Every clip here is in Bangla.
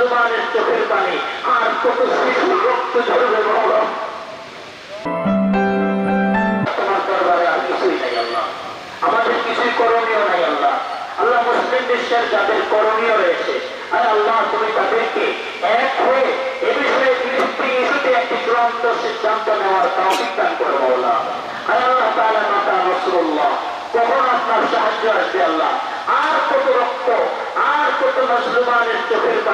মুসলমানের চোখের পানি, আর কত শিশুর রক্ত ঝরবে আল্লাহ। আল্লাহ। আল্লাহ আল্লাহ সিদ্ধান্ত নেওয়ার তৌফিক দান করে মৌলা আর আল্লাহ আপনার সাহায্য আসবে আল্লাহ? আর কত রক্ত, আর কত মুসলমানের চোখের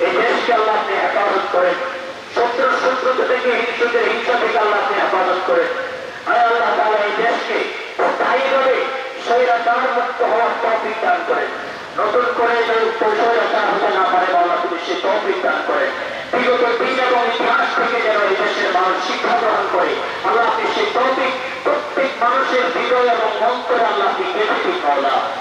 এই দেশকে আল্লাহ আপনি হেফাজত করেন। শত্রু শত্রুতা থেকে হিংসুদের হিংসা থেকে আল্লাহ আপনি হেফাজত করেন। আয় আল্লাহ তাআলা এই দেশকে স্থায়ীভাবে স্বৈরাচার মুক্ত হওয়ার তৌফিক দান করেন। নতুন করে যেন স্বৈরাচার হতে না পারে, আল্লাহ তুমি সে তৌফিক দান করেন। বিগত দিন এবং ইতিহাস থেকে যেন এই দেশের মানুষ শিক্ষা গ্রহণ করে, আল্লাহ আপনি সেই তৌফিক প্রত্যেক মানুষের হৃদয় এবং অন্তরে আল্লাহ আপনি দিন মাওলা।